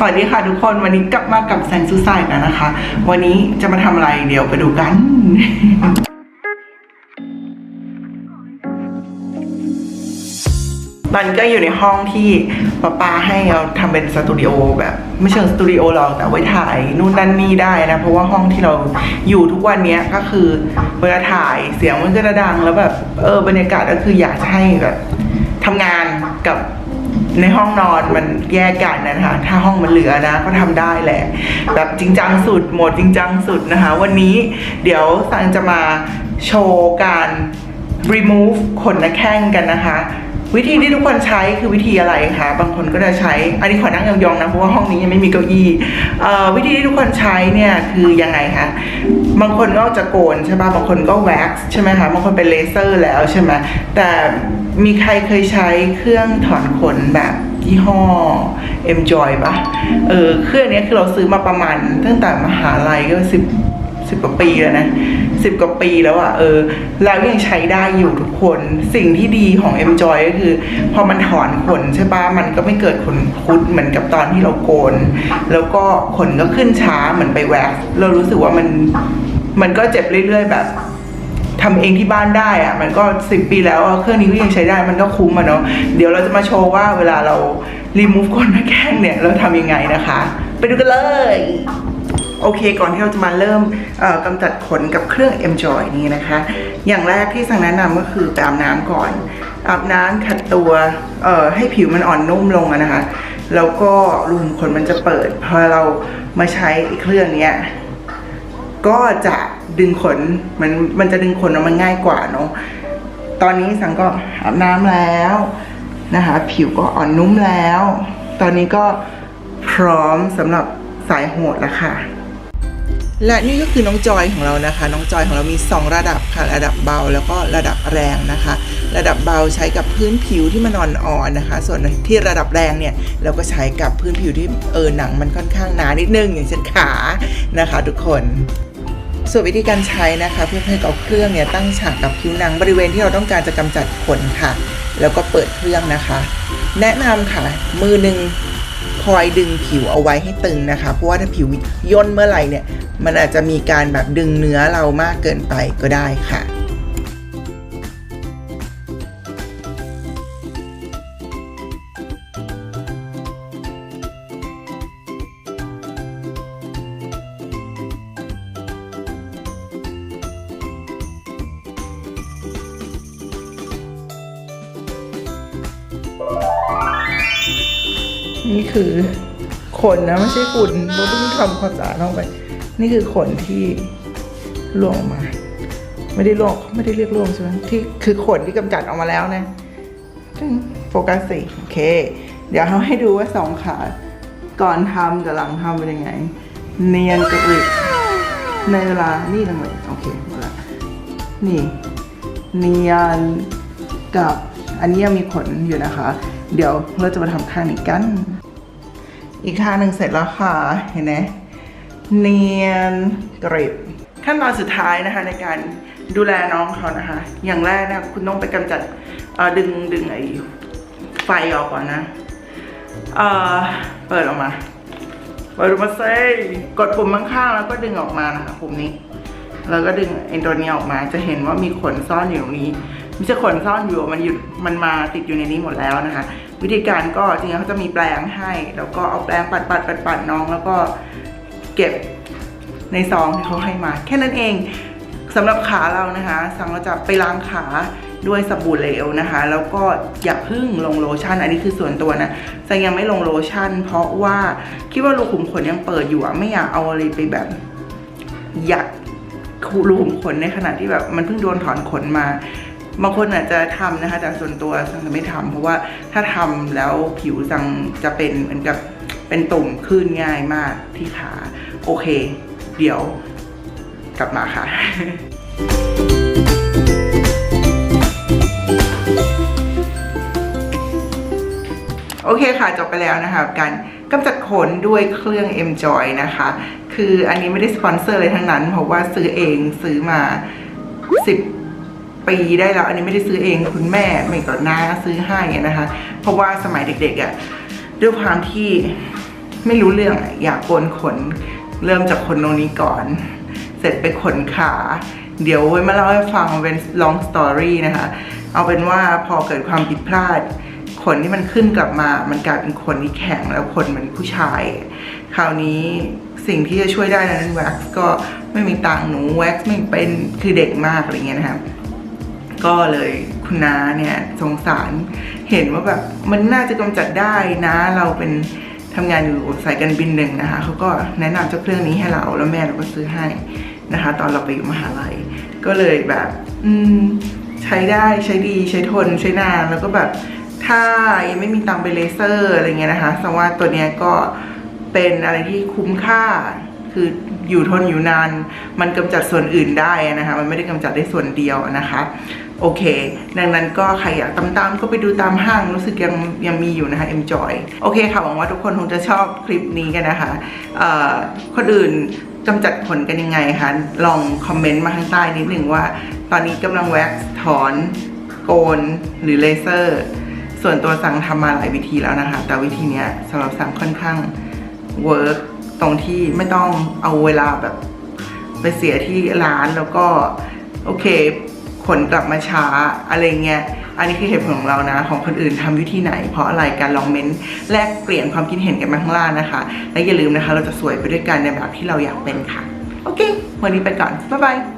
สวัสดีค่ะทุกคนวันนี้กลับมากับแซงซูไซายแล้วนะคะ วันนี้จะมาทำอะไรเดี๋ยวไปดูกันตอนก็อยู่ในห้องที่ป้าปาให้เราทำเป็นสตูดิโอแบบไม่เชิงสตูดิโอหรอกแต่ไว้ถ่ายนู่นนั่นนี่ได้นะเพราะว่าห้องที่เราอยู่ทุกวันเนี้ยก็คือเวลาถ่ายเสียงมันก็จะดังแล้วแบบเออบรรยากาศก็คืออยากจะให้แบบทำงานกับ ในห้องนอนมันแยกกันนะคะถ้าห้องมันเหลือนะก็ทำได้แหละ แบบจริงจังสุดโหมดจริงจังสุดนะคะ วันนี้เดี๋ยวสังจะมาโชว์การ remove ขนหน้าแข้งกันนะคะ วิธีที่ทุกคนใช้คือวิธีอะไรคะบางคนก็จะใช้ อันนี้ขอนั่งยองๆนะเพราะว่าห้องนี้ยังไม่มีเก้าอี้วิธีที่ทุกคนใช้เนี่ยคือยังไงคะบางคนก็จะโกนใช่ป่ะบางคนก็แว็กซ์ใช่ไหมคะบางคนเป็นเลเซอร์แล้วใช่ไหมแต่มีใครเคยใช้เครื่องถอนขนแบบยี่ห้อ Enjoy ปะเออเครื่องนี้คือเราซื้อมาประมาณตั้งแต่มหาลัยก็สิบ สิบกว่าปีแล้วนะสิบกว่าปีแล้วอะ่ะเออแล้วยังใช้ได้อยู่ทุกคนสิ่งที่ดีของ M Joy ก็คือ พอมันถอนขนใช่ปะมันก็ไม่เกิดขนคุดเหมือนกับตอนที่เราโกน แล้วก็ขนก็ขึ้นช้าเหมือนไปแว็กซ์เรารู้สึกว่ามันมันก็เจ็บเรื่อย ๆ แบบทำเองที่บ้านได้อะมันก็สิบปีแล้วเครื่องนี้ก็ยังใช้ได้มันก็คุ้มอะเนาะเดี๋ยวเราจะมาโชว์ว่าเวลาเรา remove ขนหน้าแข้งเนี่ย เราทำยังไงนะคะ ไปดูกันเลย โอเคก่อนที่เราจะมาเริ่มกำจัดขนกับเครื่อง M Joy นี้นะคะ อย่างแรกที่สั่งแนะนำก็คือไปอาบน้ำก่อน อาบน้ำขัดตัวให้ผิวมันอ่อนนุ่มลงนะคะ แล้วก็รูขุมขนมันจะเปิด พอเรามาใช้เครื่องเนี้ยก็จะดึงขนมันมันจะดึงขนออกมาง่ายกว่าเนาะตอนนี้สังก็อาบน้ำแล้วนะคะ ผิวก็อ่อนนุ่มแล้ว ตอนนี้ก็พร้อมสำหรับสายโหดแล้วค่ะ และนี่ก็คือน้องจอยของเรานะคะ น้องจอยของเรามี 2 ระดับค่ะ ระดับเบาแล้วก็ระดับแรงนะคะ ระดับเบาใช้กับพื้นผิวที่มันอ่อนๆนะคะ ส่วนที่ระดับแรงเนี่ยเราก็ใช้กับพื้นผิวที่เออหนังมันค่อนข้างหนานิดนึงอย่างเช่นขานะคะ ทุกคนส่วนวิธีการใช้นะคะเพื่อให้เอาเครื่องเนี่ยตั้งฉากกับผิวหนังบริเวณที่เราต้องการจะกำจัดขนค่ะ แล้วก็เปิดเครื่องนะคะ แนะนำค่ะ มือหนึ่งคอยดึงผิวเอาไว้ให้ตึงนะคะ เพราะว่าถ้าผิวย่นเมื่อไหร่เนี่ย มันอาจจะมีการแบบดึงเนื้อเรามากเกินไปก็ได้ค่ะนี่คือขนนะ ไม่ใช่ฝุ่นเราเพิ่งทำความสะอาดลงไป นี่คือขนที่ร่วงออกมา ไม่ได้ร่วงไม่ได้เรียกร่วงใช่ไหมที่คือขนที่กำจัดออกมาแล้วนะโฟกัสสิโอเค เดี๋ยวเราให้ดูว่าสองขาก่อนทำกับหลังทำเป็นยังไง เนียนกริบในเวลานี่ทั้งหมดโอเคหมดละนี่ เนียนกับอันนี้ยังมีขนอยู่นะคะ เดี๋ยวเราจะมาทำข้างนี้กัน อีกข้างหนึ่งเสร็จแล้วค่ะ เห็นไหม เนียนกริบขั้นตอนสุดท้ายนะคะในการดูแลน้องเขานะคะ อย่างแรกนะคุณต้องไปกำจัดดึงดึงไอ้ไฟออกก่อนนะเเปิดออกมาเปิดมาเซ่กดปุ่มข้างๆแล้วก็ดึงออกมานะคะปุ่มนี้ แล้วก็ดึงไอ้ตัวนี้ออกมา จะเห็นว่ามีขนซ่อนอยู่ตรงนี้ไม่ใช่ขนซ่อนอยู่มันอยู่มันมาติดอยู่ในนี้หมดแล้วนะคะ วิธีการก็จริงๆเขาจะมีแปรงให้ แล้วก็เอาแปรงปัดปัดปัดปัดน้องแล้วก็ เก็บในซองที่เขาให้มา แค่นั้นเองสำหรับขาเรานะคะ สั่งเราจะไปล้างขาด้วยสบู่เหลวนะคะ แล้วก็อย่าพึ่งลงโลชั่น อันนี้คือส่วนตัวนะสังยังไม่ลงโลชั่น เพราะว่าคิดว่ารูขุมขนยังเปิดอยู่อะไม่อยากเอาอะไรไปแบบอยากรูขุมขนในขณะที่แบบมันเพิ่งโดนถอนขนมาบางคนอาจจะทำนะคะแต่ส่วนตัวสังจะไม่ทำเพราะว่าถ้าทำแล้วผิวสังจะเป็นเหมือนกับเป็นตุ่มขึ้นง่ายมากที่ขา โอเค เดี๋ยวกลับมาค่ะโอเคค่ะ จบไปแล้วนะคะกับการกำจัดขนด้วยเครื่อง M Joy นะคะ คืออันนี้ไม่ได้สปอนเซอร์เลยทั้งนั้น เพราะว่าซื้อเองซื้อมา 10 ปีได้แล้ว อันนี้ไม่ได้ซื้อเองคุณแม่ไม่ก็น้าซื้อให้นะคะ เพราะว่าสมัยเด็กๆอะ่ะด้วยความที่ไม่รู้เรื่องอยากโกนขน เริ่มจากขนตรงนี้ก่อน เสร็จไปขนขา เดี๋ยวไว้มาเล่าให้ฟังเป็น long story นะคะ เอาเป็นว่าพอเกิดความผิดพลาด ขนที่มันขึ้นกลับมา มันกลายเป็นขนที่แข็งแล้วขนมือนผู้ชาย คราวนี้สิ่งที่จะช่วยได้นั้นแว็กซ์ก็ไม่มีตังหนูแว็กซ์ไม่เป็นคือเด็กมากอะไรเงี้ยนะคะก็เลยคุณน้าเนี่ยสงสารเห็นว่าแบบมันน่าจะกำจัดได้นะเราเป็น ทำงานอยู่สายการบินหนึ่งนะคะเขาก็แนะนำเจ้าเครื่องนี้ให้เราแล้วแม่เราก็ซื้อให้นะคะ ตอนเราไปอยู่มหาลัย ก็เลยแบบอืมใช้ได้ใช้ดีใช้ทนใช้นานแล้วก็แบบถ้ายังไม่มีตังไปเลเซอร์อะไรเงี้ยนะคะสว่าตัวเนี้ยก็เป็นอะไรที่คุ้มค่า คืออยู่ทนอยู่นาน มันกำจัดส่วนอื่นได้นะคะ มันไม่ได้กำจัดได้ส่วนเดียวนะคะ โอเค ดังนั้นก็ใครอยากตามๆก็ไปดูตามห้างรู้สึกยังยังมีอยู่นะคะ enjoy โอเคค่ะ หวังว่าทุกคนคงจะชอบคลิปนี้กันนะคะคนอื่นกำจัดขนกันยังไงคะ ลองคอมเมนต์มาข้างใต้นิดหนึ่งว่า ตอนนี้กำลังแว็กซ์ถอน โกน หรือเลเซอร์ ส่วนตัวสั่งทำมาหลายวิธีแล้วนะคะ แต่วิธีนี้สำหรับสั่งค่อนข้างเวิร์กตรงที่ไม่ต้องเอาเวลาแบบไปเสียที่ร้านแล้วก็ โอเค ผลกลับมาช้าอะไรเงี้ย อันนี้คือเหตุผลของเรานะ ของคนอื่นทำวิธีไหน เพราะอะไรการลองเม้นต์แลกเปลี่ยนความคิดเห็นกันมาข้างล่างนะคะ และอย่าลืมนะคะ เราจะสวยไปด้วยกันในแบบที่เราอยากเป็นค่ะ โอเค วันนี้ไปก่อน บ๊ายบาย